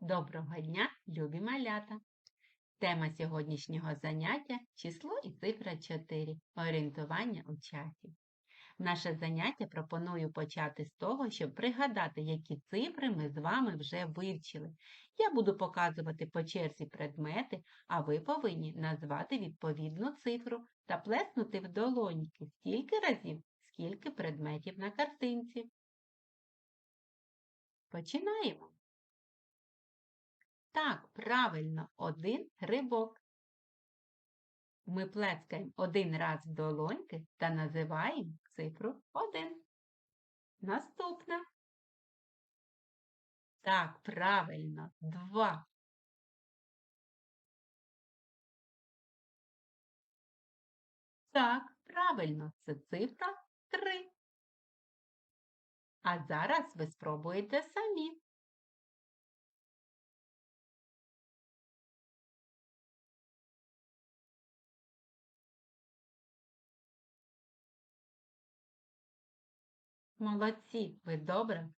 Доброго дня, любі малята! Тема сьогоднішнього заняття число і цифра 4. Орієнтування у часі. Наше заняття пропоную почати з того, щоб пригадати, які цифри ми з вами вже вивчили. Я буду показувати по черзі предмети, а ви повинні назвати відповідну цифру та плеснути в долоньки стільки разів, скільки предметів на картинці. Починаємо. Так, правильно, один грибок. Ми плескаємо один раз в долоньки та називаємо цифру 1. Наступна. Так, правильно, 2. Так, правильно, це цифра 3. А зараз ви спробуєте самі. Молодці, ви добре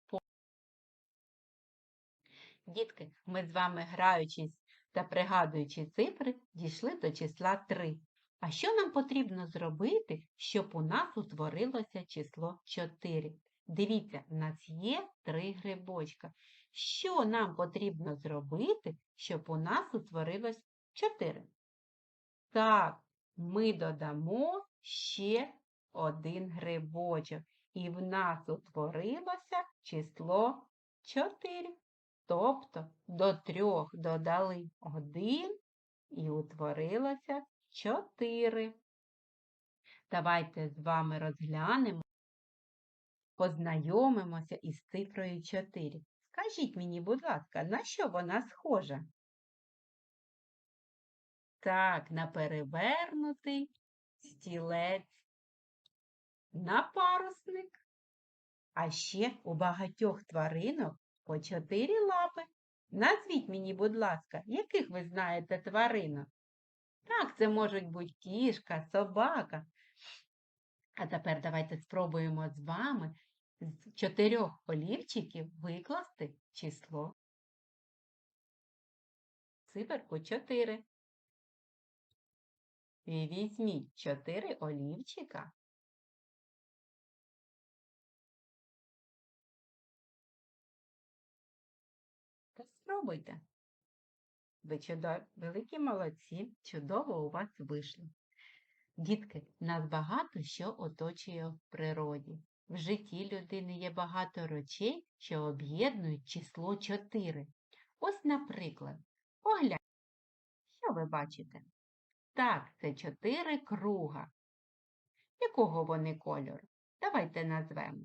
Дітки, ми з вами граючись та пригадуючи цифри, дійшли до числа 3. А що нам потрібно зробити, щоб у нас утворилося число 4? Дивіться, в нас є три грибочка. Що нам потрібно зробити, щоб у нас утворилось 4? Так, ми додамо ще один грибочок. І в нас утворилося число 4. Тобто до трьох додали 1 і утворилося 4. Давайте з вами розглянемо, познайомимося із цифрою 4. Скажіть мені, будь ласка, на що вона схожа? Так, на перевернутий стілець на парусник. А ще у багатьох тваринок по чотири лапи. Назвіть мені, будь ласка, яких ви знаєте тваринок? Так, це можуть бути кішка, собака. А тепер давайте спробуємо з вами з чотирьох олівчиків викласти число. Циферку 4. І візьміть чотири олівчика спробуйте. Ви чудо... великі молодці, чудово у вас вийшло. Дітки, нас багато що оточує в природі. В житті людини є багато речей, що об'єднують число 4. Ось, наприклад, погляньте, що ви бачите? Так, це 4 круга. Якого вони кольору? Давайте назвемо.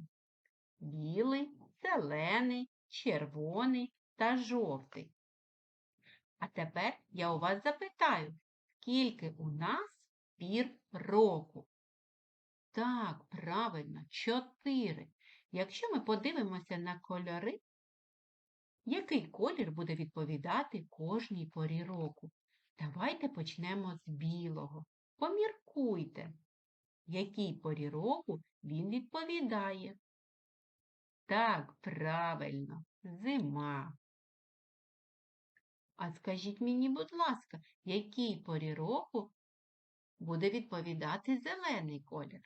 Білий, зелений, червоний та жовтий. А тепер я у вас запитаю, скільки у нас пір року? Так, правильно, чотири. Якщо ми подивимося на кольори, який колір буде відповідати кожній порі року? Давайте почнемо з білого. Поміркуйте, якій порі року він відповідає. Так, правильно, зима. А скажіть мені, будь ласка, якій порі року буде відповідати зелений колір?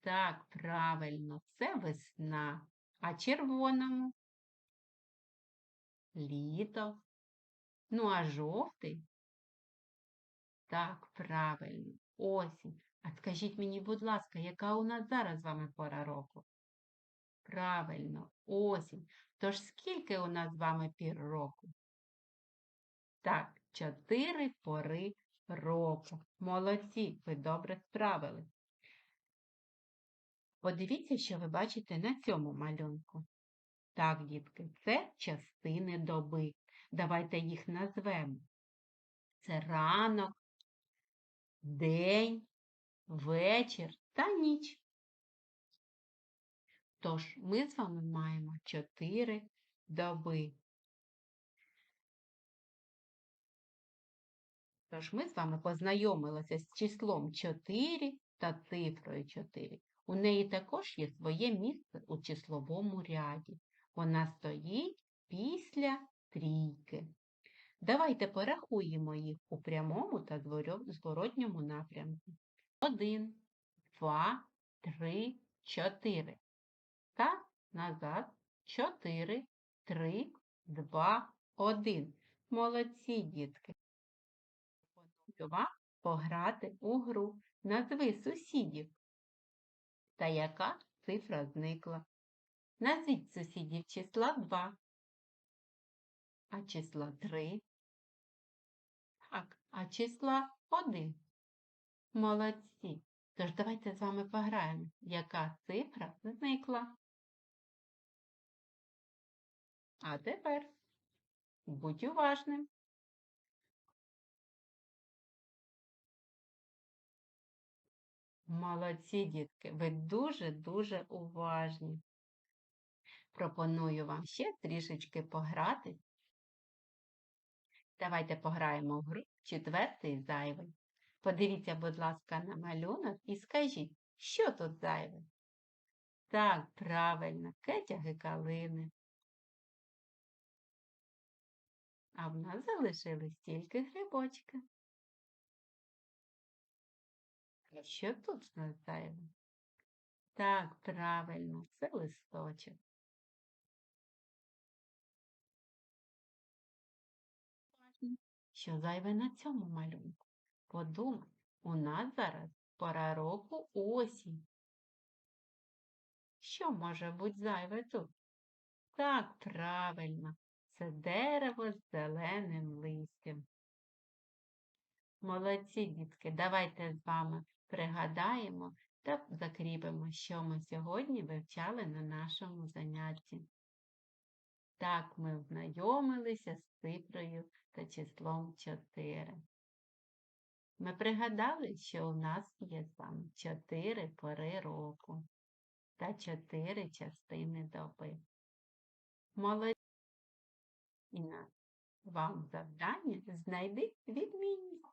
Так, правильно, це весна. А червоному? Літо. Ну, а жовтий? Так, правильно, осінь. А скажіть мені, будь ласка, яка у нас зараз з вами пора року? Правильно, осінь. Тож скільки у нас з вами пір року? Так, чотири пори року. Молодці, ви добре справили. Подивіться, що ви бачите на цьому малюнку. Так, дітки, це частини доби. Давайте їх назвемо. Це ранок, день, вечір та ніч. Тож ми з вами маємо чотири доби. Тож ми з вами познайомилися з числом 4 та цифрою 4. У неї також є своє місце у числовому ряді. Вона стоїть після трійки. Давайте порахуємо їх у прямому та зворотньому напрямку. Один, два, три, чотири. Та назад. Чотири, три, два, один. Молодці, дітки. Пропоную вам пограти у гру. Назви сусідів. Та яка цифра зникла? Назвіть сусідів числа 2. А числа 3. Так, а числа 1. Молодці. Тож давайте з вами пограємо, яка цифра зникла. А тепер будь уважним. Молодці, дітки, ви дуже-дуже уважні. Пропоную вам ще трішечки пограти. Давайте пограємо в гру четвертий зайвий. Подивіться, будь ласка, на малюнок і скажіть, що тут зайве? Так, правильно, кетяги калини. А в нас залишились тільки грибочки. А що тут в нас зайве? Так, правильно, це листочок. Що зайве на цьому малюнку? Подумай, у нас зараз пора року осінь. Що може бути зайве тут? Так, правильно, це дерево з зеленим листям. Молодці, дітки, давайте з вами пригадаємо та закріпимо, що ми сьогодні вивчали на нашому занятті. Так, ми ознайомилися з цифрою та числом 4. Ми пригадали, що у нас є вами 4 пори року та 4 частини доби. Молодці! І на вам завдання знайди відмінність.